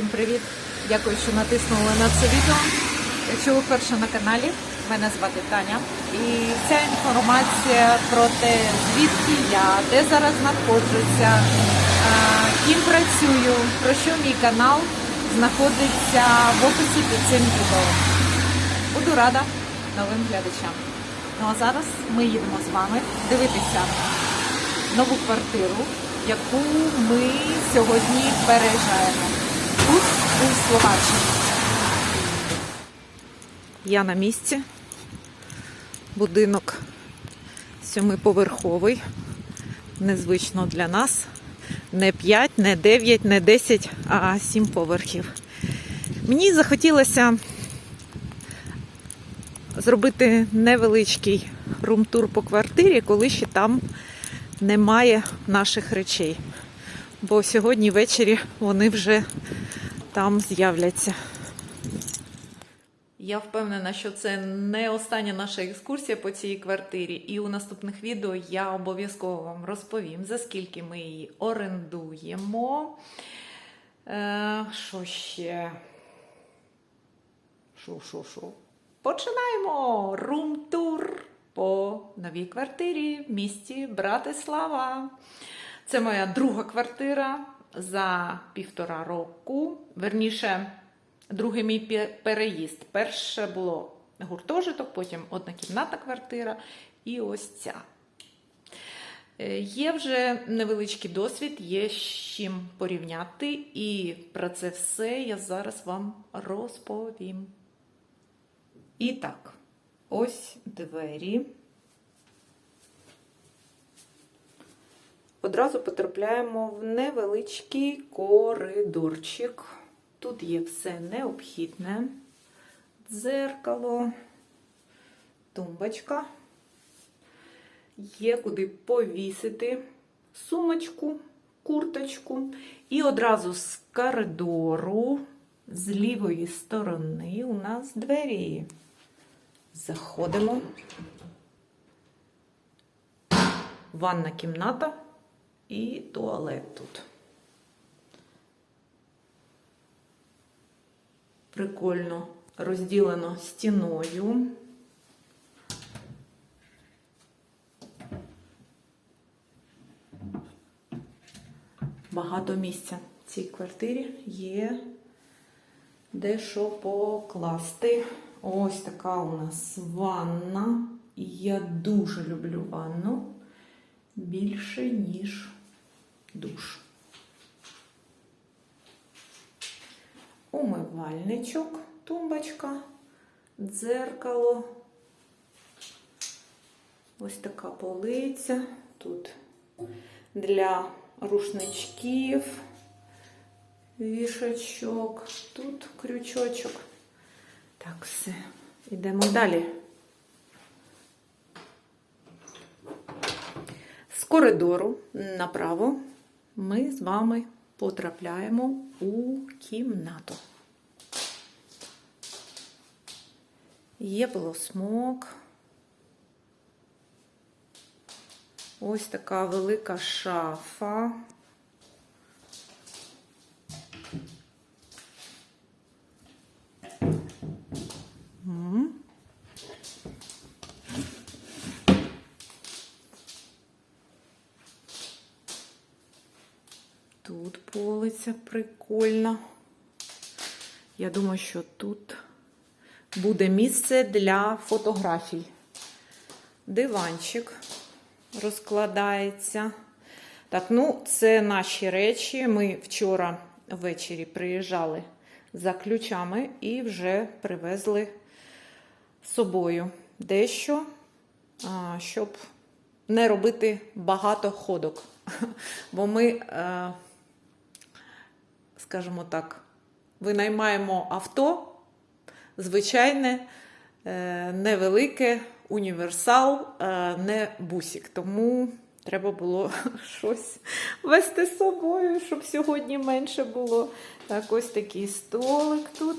Всім привіт! Дякую, що натиснули на це відео. Якщо ви вперше на каналі, мене звати Таня. І вся інформація про те, звідки я, де зараз знаходжуся, ким працюю, про що мій канал знаходиться в описі під цим відео. Буду рада новим глядачам. Ну а зараз ми їдемо з вами дивитися нову квартиру, яку ми сьогодні переїжджаємо. Тут у Словаччині. Я на місці. Будинок сьомиповерховий. Незвично для нас. Не 5, не 9, не 10, а 7 поверхів. Мені захотілося зробити невеличкий рум-тур по квартирі, коли ще там немає наших речей. Бо сьогодні ввечері вони вже там з'являться. Я впевнена, що це не остання наша екскурсія по цій квартирі, і у наступних відео я обов'язково вам розповім, за скільки ми її орендуємо. Е, що ще? Шо, шо, шо. Починаємо рум-тур по новій квартирі в місті Братислава. Це моя друга квартира за півтора року. Верніше, другий мій переїзд. Перше було гуртожиток, потім однокімнатна квартира і ось ця. Е, Є вже невеличкий досвід, є з чим порівняти, і про це все я зараз вам розповім. І так, ось двері. Одразу потрапляємо в невеличкий коридорчик. Тут є все необхідне. Дзеркало, тумбочка. Є куди повісити сумочку, курточку. І одразу з коридору, з лівої сторони, у нас двері. Заходимо. Ванна кімната і туалет тут. Прикольно розділено стіною. Багато місця в цій квартирі є де що покласти. Ось така у нас ванна. Я дуже люблю ванну більше, ніж душ. Умивальничок, тумбочка, дзеркало. Ось така полиця. Тут для рушничків, вішачок, тут крючочок. Так, все. Йдемо далі. З коридору направо ми з вами потрапляємо у кімнату. Є полосмок. Ось така велика шафа. М. Тут полиця прикольна. Я думаю, що тут буде місце для фотографій. Диванчик розкладається. Так, ну, це наші речі. Ми вчора ввечері приїжджали за ключами і вже привезли з собою дещо, щоб не робити багато ходок. Бо ми, е, скажімо так, винаймаємо авто, звичайне, е, невелике, універсал, е, не бусик. Тому треба було щось вести з собою, щоб сьогодні менше було. Так, ось такий столик тут.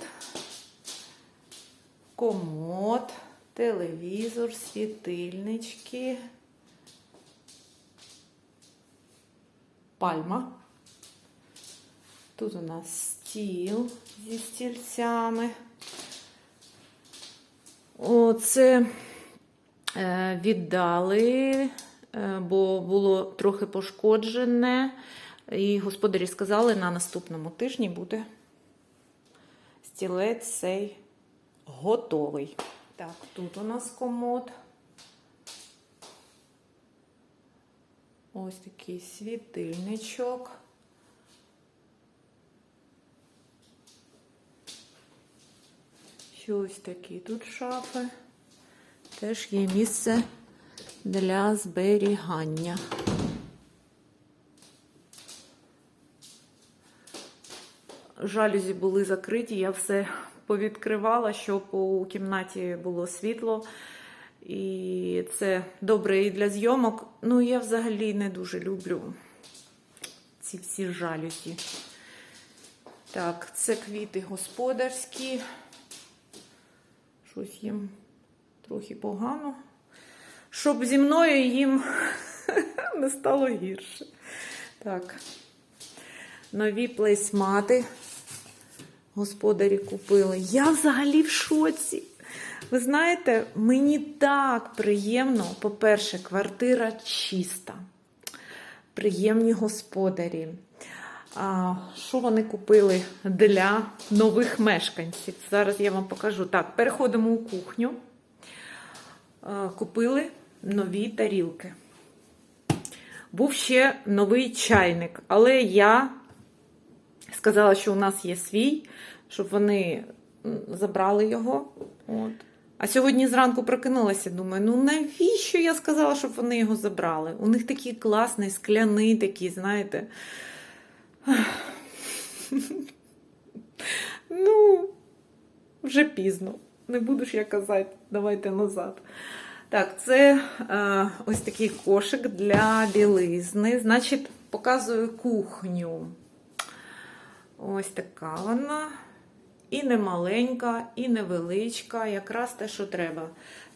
Комод, телевізор, світильнички. Пальма. Тут у нас стіл зі стільцями. Оце е, віддали, е, бо було трохи пошкоджене. І господарі сказали, на наступному тижні буде стілець цей готовий. Так, тут у нас комод. Ось такий світильничок. Ще ось такі тут шафи. Теж є місце для зберігання. Жалюзі були закриті, я все повідкривала, щоб у кімнаті було світло. І це добре і для зйомок. Ну, я взагалі не дуже люблю ці всі жалюзі. Так, це квіти господарські. Щось їм трохи погано. Щоб зі мною їм не стало гірше. Так. Нові плейсмати господарі купили. Я взагалі в шоці. Ви знаєте, мені так приємно, по-перше, квартира чиста, приємні господарі. Що вони купили для нових мешканців? Зараз я вам покажу. Так, переходимо у кухню. Купили нові тарілки. Був ще новий чайник, але я сказала, що у нас є свій, щоб вони забрали його. От. А сьогодні зранку прокинулася, думаю, ну навіщо я сказала, щоб вони його забрали? У них такий класний, скляний такий, знаєте. Ну, вже пізно. Не буду ж я казати, давайте назад. Так, це е, ось такий кошик для білизни. Значить, показую кухню. Ось така вона. І не маленька, і невеличка, якраз те, що треба.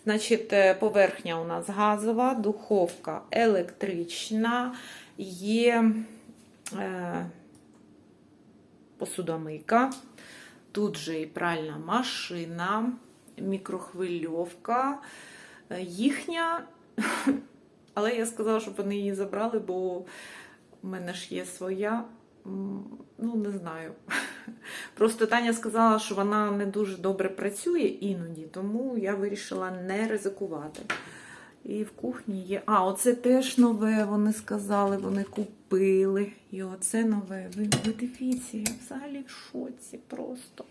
Значить, е, поверхня у нас газова, духовка електрична, є посудомийка, тут же і пральна машина, мікрохвильовка. Е, Їхня, але я сказала, щоб вони її забрали, бо в мене ж є своя. Ну, не знаю. Просто Таня сказала, що вона не дуже добре працює іноді, тому я вирішила не ризикувати. І в кухні є. А, оце теж нове, вони сказали, вони купили. І оце нове. Ви, ви дивіться, я взагалі в шоці просто.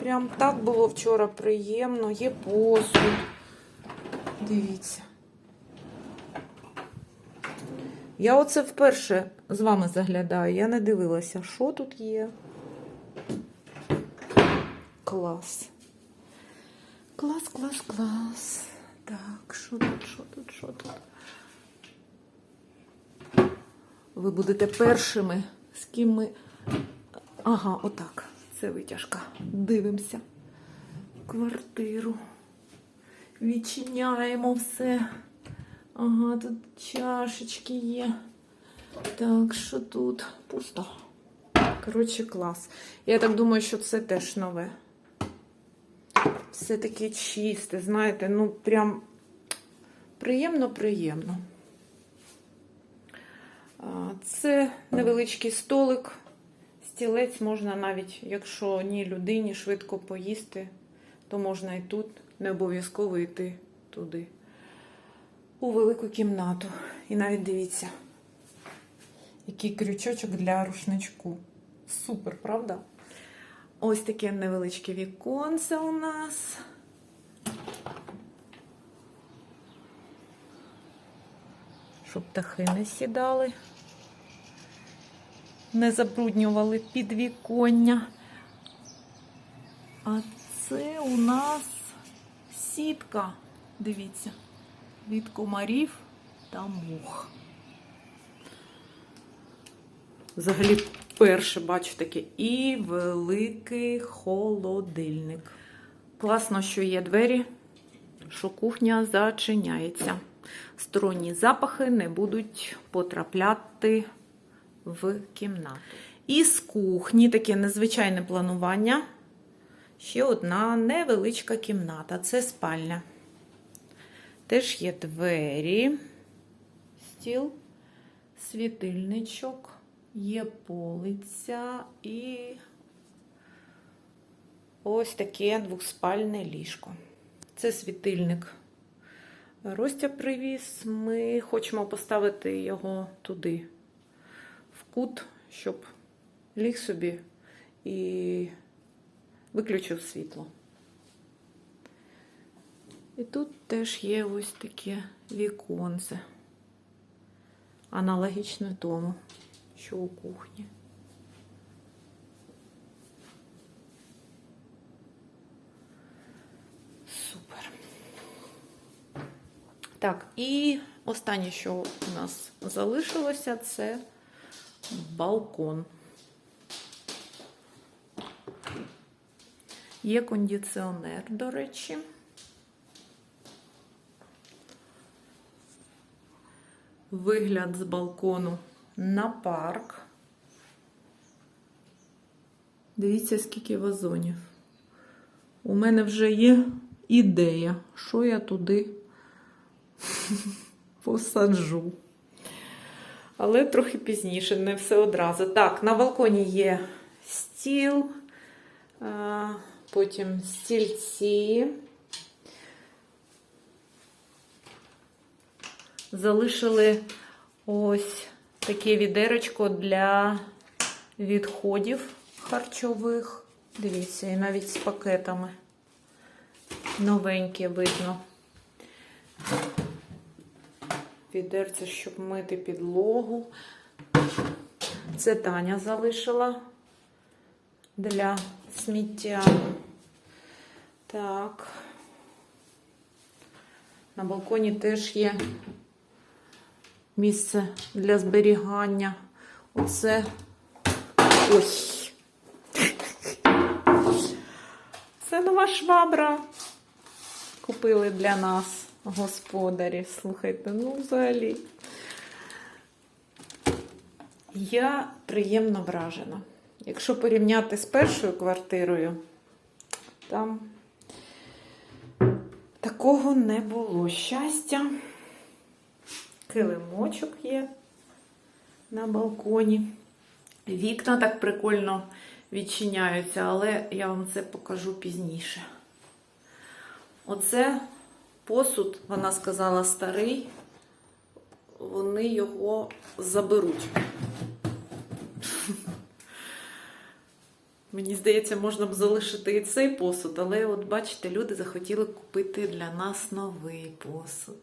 Прям так було вчора приємно. Є посуд. Дивіться. Я оце вперше з вами заглядаю. Я не дивилася, що тут є. Клас. Клас, клас, клас. Так, що тут, що тут, що тут? Ви будете першими, з ким ми. Ага, отак. Це витяжка. Дивимося. Квартиру. Відчиняємо все. Ага, тут чашечки є. Так, що тут? Пусто. Коротше, клас. Я так думаю, що це теж нове. Все таке чисте, знаєте, ну прям приємно-приємно. Це невеличкий столик. Стілець можна навіть, якщо ні людині швидко поїсти, то можна і тут, не обов'язково йти туди у велику кімнату. І навіть дивіться, який крючочок для рушничку. Супер, правда? Ось таке невеличке віконце у нас. Щоб птахи не сідали, не забруднювали підвіконня. А це у нас сітка. Дивіться від комарів та мух. Взагалі, перше бачу таке і великий холодильник. Класно, що є двері, що кухня зачиняється. Сторонні запахи не будуть потрапляти в кімнату. І з кухні таке незвичайне планування. Ще одна невеличка кімната. Це спальня. Теж є двері, стіл, світильничок, є полиця і ось таке двоспальне ліжко. Це світильник. Ростя привіз. Ми хочемо поставити його туди, в кут, щоб ліг собі і виключив світло. І тут теж є ось таке віконце, аналогічне тому, що у кухні. Супер. Так, і останнє, що у нас залишилося, це балкон. Є кондиціонер, до речі. Вигляд з балкону на парк. Дивіться, скільки вазонів. У мене вже є ідея, що я туди посаджу. Але трохи пізніше, не все одразу. Так, на балконі є стіл, потім стільці. Залишили ось таке відеречко для відходів харчових. Дивіться, і навіть з пакетами. Новеньке видно. Відерце, щоб мити підлогу. Це Таня залишила для сміття. Так. На балконі теж є місце для зберігання. Оце ой. Це нова швабра. Купили для нас господарі. Слухайте, ну взагалі. Я приємно вражена. Якщо порівняти з першою квартирою, там такого не було щастя. Килимочок є на балконі. Вікна так прикольно відчиняються, але я вам це покажу пізніше. Оце посуд, вона сказала, старий, вони його заберуть. Мені здається, можна б залишити і цей посуд, але от бачите, люди захотіли купити для нас новий посуд.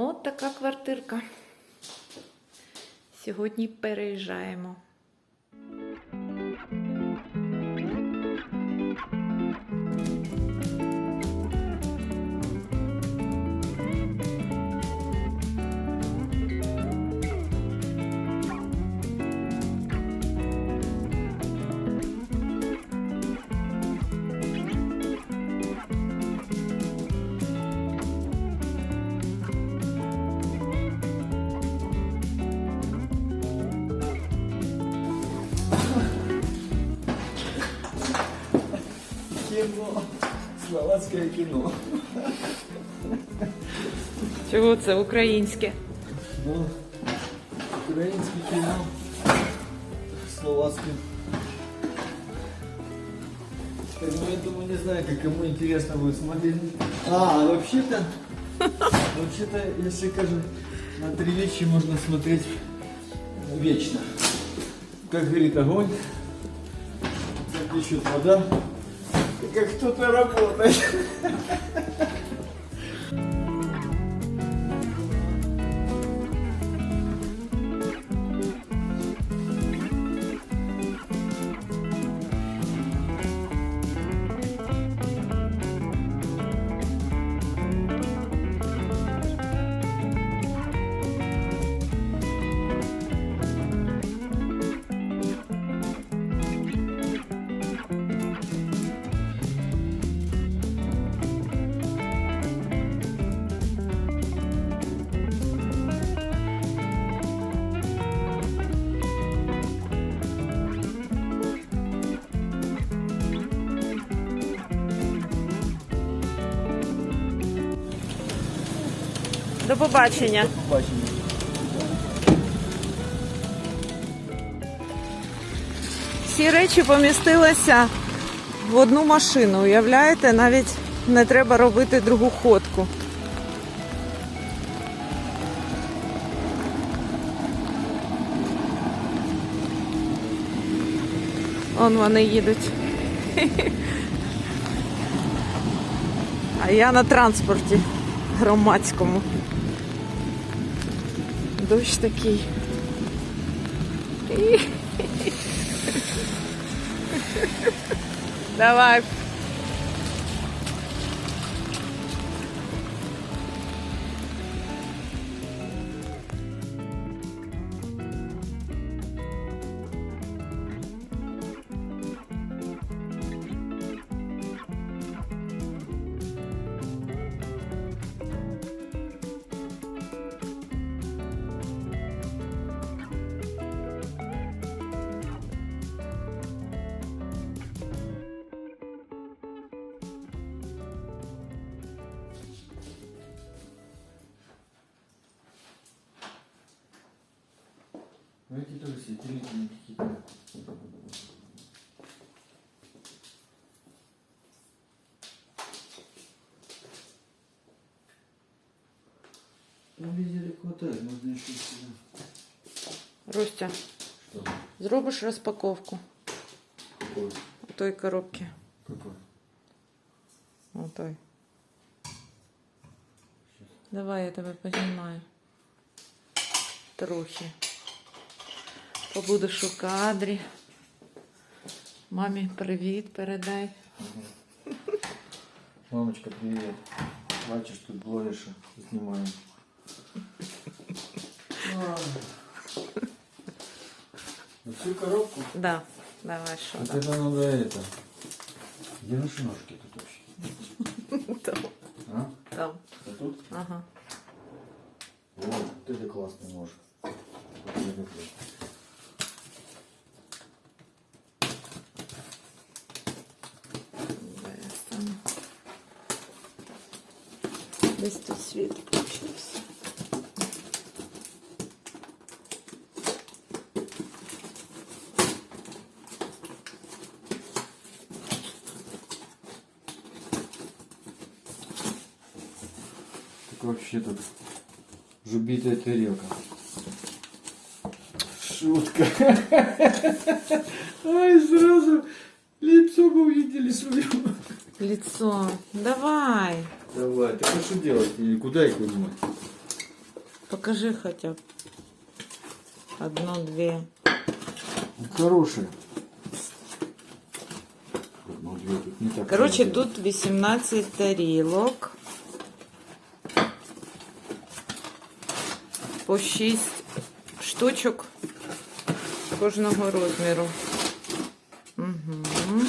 От така квартирка. Сьогодні переїжджаємо. Словацьке кіно. Чого це українське? Ну, українське кіно. Словацкое. Так, ну, я думаю, не знаю, как кому интересно будет смотреть. А, вообще-то, вообще-то, если кажут, на три вещи можно смотреть вечно. Как горит огонь, как течет вода, и как кто-то работает. До побачення. Всі речі помістилися в одну машину. Уявляєте, навіть не треба робити другу ходку. Он вони їдуть. А я на транспорті громадському. Дощ такий. Давай. Ну эти тоже светильники какие-то. Ну, везде хватает, можно еще сюда. Рустя, Что? зробиш розпаковку Какой? той коробки. Какой? У той. Давай я тебе познімаю. Трохи Побудеш у кадрі. Мамі привіт передай. Мамочка, привет. Бачишь, тут блогерша снимаем. На всю коробку? Да, давай що Вот там. это надо это. Где наши ножки тут вообще? Там, А? там. А тут? Ага. Вот, вот это классный нож. Вот Десь тут світ включився. Так вообще тут уже битая тарелка. Шутка. Ай, сразу лицо бы увидели свое. Лицо. Давай. Давай, так а что делать? Или куда их вынимать? Покажи хотя бы. Одно-две. Ну, Хорошие. Ну, две тут не так Короче, много. тут 18 тарілок. По 6 штучок кожного розміру. Угу.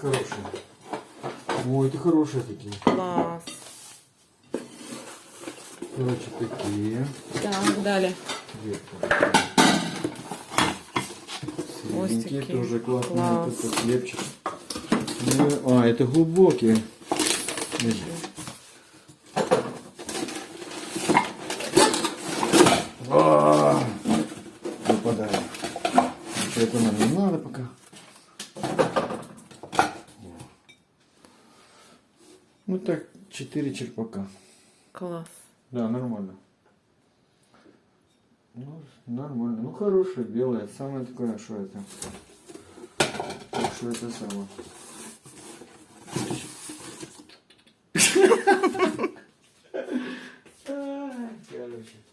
Хорошие. Это хорошие такие. Клас. Короче, такие. Так, Средненькие, такие. тоже классные. Класс. Вот этот хлебчик. Ну, А, это глубокие. Смотри. А, это нам не надо пока. Ну так, 4 черпака. Клас. Да, нормально. Ну, нормально. Ну, хорошее, белое. Самое такое, что это. Что это самое. Короче.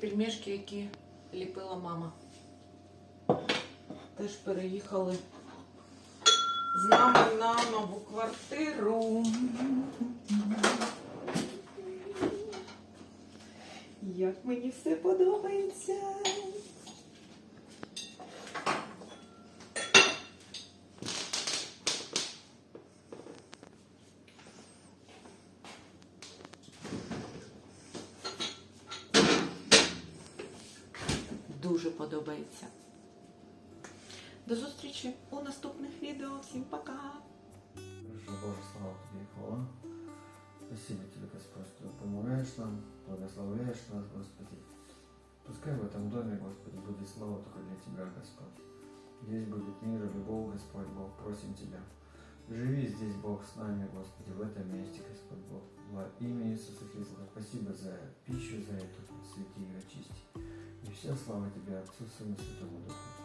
Пельмешки, які ліпила мама. Теж переїхали з нами на нову квартиру. як мені все подобається. Дуже подобається. До зустрічі у наступних відео. Всім пока! Хорошо, Боже, слава Тебе и хвала. Спасибо Тебе, Господь, что помогаешь нам, благословляешь нас, Господи. Пускай в этом доме, Господи, будет слава только для Тебя, Господь. Здесь будет мир и любовь, Господь Бог, просим Тебя. Живи здесь, Бог, с нами, Господи, в этом месте, Господь Бог. Во имя Иисуса Христа. Спасибо за пищу, за эту, святи и очисти. И вся слава Тебе, Отцу, Сыну, Святому Духу.